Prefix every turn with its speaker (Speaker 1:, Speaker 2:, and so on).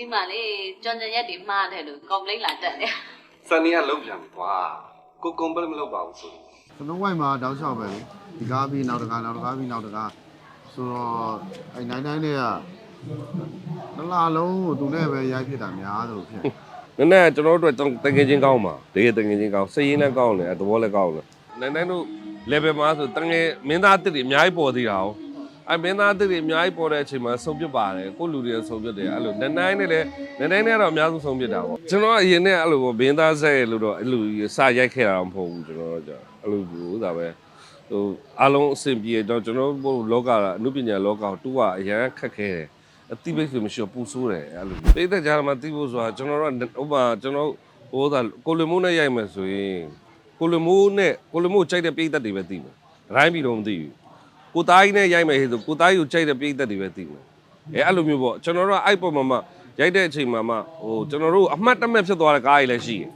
Speaker 1: ဒီမှာလေကြောင်ကြံရက်တွေမှားတယ်လို့ complaint လာတက်တယ်
Speaker 2: စနေကလုံးပြန်ပြီကွာကိုကွန်ပလီမလုပ်ပါဘူးဆိုရင်
Speaker 3: ကျွန်တော်ဝိုက်မှာတောက်လျှောက်ပဲလေဒီကားပြီးနောက်တကားနောက်တကားပြီးနောက်တကားဆိုတော့အဲနိုင်တိုင်းတွေကတစ်လားလုံးကိုသူနဲ့ပဲရိုက်ဖြစ်တာများသလိုဖြစ်နေ
Speaker 4: နည်းနည်းကျွန်တော်တို့အတွက်တငယ်ချင်းကောင်းပါတကယ်တငယ်ချင်းကောင်းစိတ်ရင်းလည်းကောင်းတယ်အသဘောလည်းကောင်းတယ်နိုင်နိုင်တို့ level မှာဆိုတငယ်မင်းသားတစ်တွေအများကြီးပေါ်သေးတာ哦 အဲမင်းသားတစ်တွေအများကြီးပေါ်တဲ့အချိန်မှာဆုံးပြစ်ပါတယ်ကိုလူတွေဆုံးပြစ်တယ်အဲ့လိုနိုင်နိုင်နဲ့လည်းနိုင်နိုင်နဲ့တော့အများဆုံးဆုံးပြစ်တာပေါ့ကျွန်တော်အရင်နဲ့အဲ့လိုပေါ့မင်းသားဆက်ရလို့တော့အဲ့လိုစရိုက်ခဲ့တာတော့မဟုတ်ဘူးကျွန်တော်တို့ကအဲ့လိုဘူးဒါပဲဟိုအားလုံးအဆင်ပြေတော့ကျွန်တော်တို့လောကအနုပညာလောကကိုတူကအရန်ခက်ခဲတယ်အတိပိတ်ဆိုမရှိတော့ပူဆိုးတယ်အဲ့လိုပိတ်သက်ကြားမှာတိဖို့ဆိုတာကျွန်တော်တို့ကဥပမာကျွန်တော်ဟိုသာကိုလမိုးနဲ့ရိုက်မယ်ဆိုရင်ကိုလမိုးနဲ့ကိုလမိုးကြိုက်တဲ့ပိတ်သက်တွေပဲသိမယ်ရိုင်းပြီးတော့မသိဘူး ကိုသားကြီးနဲ့ရိုက်မယ်ဟဲ့ဆိုကိုသားကြီးကိုကြိုက်တဲ့ပိတ်သက်တွေပဲသိမယ်အဲအဲ့လိုမျိုးပေါ့ကျွန်တော်တို့ကအဲ့ပေါ်မှာမှရိုက်တဲ့အချိန်မှာမှဟိုကျွန်တော်တို့အမှတ်တမဲ့ဖြစ်သွားတဲ့ကားကြီးလည်းရှိတယ်